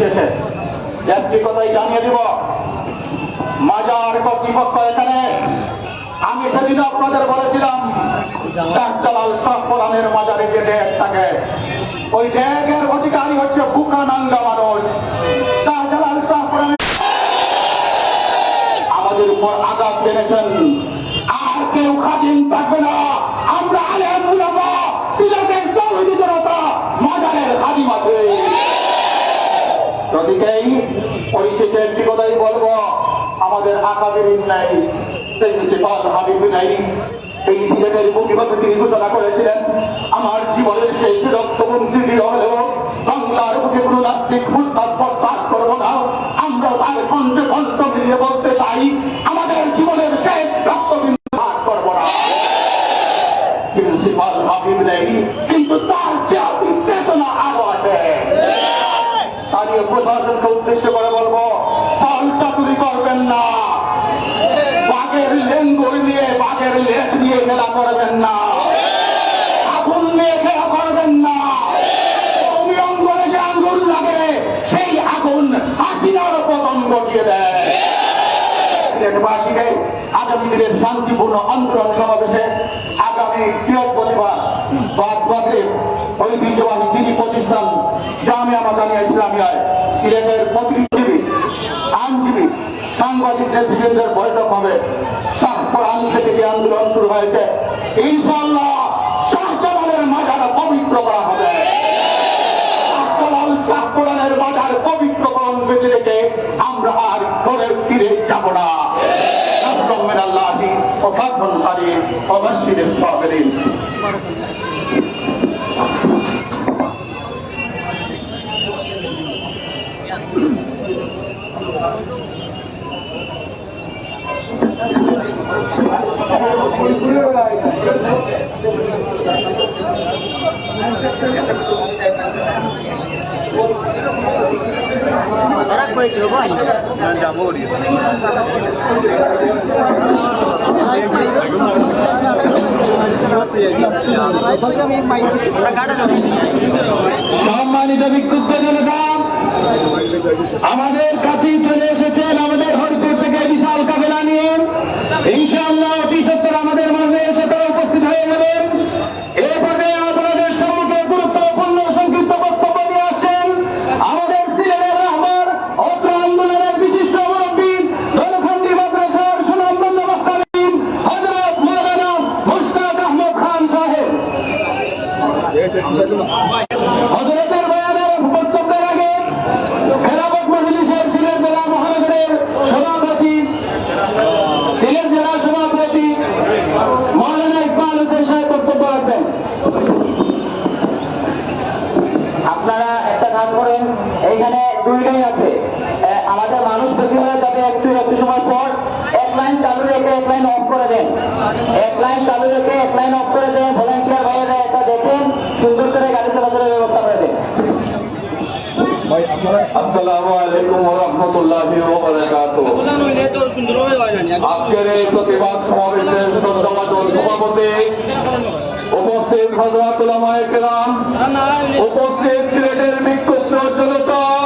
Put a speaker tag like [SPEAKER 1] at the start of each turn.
[SPEAKER 1] পরিশেষে একটি কথাই জানিয়ে দিব। মাজার কর্তৃপক্ষ এখানে। আমি সেদিন আপনাদের বলেছিলাম, শাহ জালাল শাহ কোরআনের মাজারে যে ড্যাগ থাকে, ওই ড্যাগের অধিকারী হচ্ছে বুকা নাঙ্গা মানুষ। শাহ জালাল শাহ কোরআনের আমাদের উপর আঘাত জেনেছেন আর কেউ খাদিম থাকবে না আমরা আলেম উলামা সিলেটের তৌহিদি জনতা মাজারের খাদিম আছে প্রতিকেই পরিশেষে একটি কথাই বলব, আমাদের আকাবির নাই প্রিন্সিপাল হাবিব নাই। এই সিলেটের বুদ্ধিমত্তা তিনি ঘোষণা করেছিলেন, আমার জীবনের শেষ রক্তবন্দি হলেও বাংলার বুকে কোনো নাস্তিক তারপর বরদাস্ত করব না। স্থানীয় প্রশাসনকে উদ্দেশ্য করে বলব, সাল চাতুরি করবেন না। বাঘের লেঙ্গুর নিয়ে, বাঘের লেজ নিয়ে খেলা করবেন না। আগামী শান্তিপূর্ণ সমাবেশে আগামী বৃহস্পতিবার বাদ বাদে ঐতিহ্যবাহী দিনী প্রতিষ্ঠান প্রেসিডেন্টের বৈঠক হবে। শাহপুরান থেকে যে আন্দোলন শুরু হয়েছে ইনশাল্লাহ শাহজালালের মাজার পবিত্র করা হবে। শাহজালাল শাহপুরানের মাজার পবিত্রকরণ বেঁধে রেখে আমরা আর ঘরে ফিরে যাব না। অবশ্যই সম্মানিত বিক্ষুব্ধ জনতা আমাদের কাছেই চলে এসেছেন আমাদের হরপুর হজরতের বয়ানের বক্তব্যের আগে খেলাফত মজলিসের সিলেট জেলা মহানগরের সভাপতি, সিলেট জেলা সভাপতি মৌলানা ইকবাল হোসেন সাহেব বক্তব্য রাখবেন।
[SPEAKER 2] আপনারা একটা কাজ করেন, এইখানে দুইটাই আছে। আমাদের মানুষ বেশি হয়ে যাবে একটু একটু সময় পর এক লাইন চালু রেখে এক লাইন অফ করে দেন।
[SPEAKER 1] আলাইকুম রহমতুল্লাহ আজকের এই প্রতিবাদ সমাবেশের সভাপতি উপস্থিত হজরতুল্লাহ কেরাম উপস্থিত সিলেটের বিক্ষুব্ধ জনতা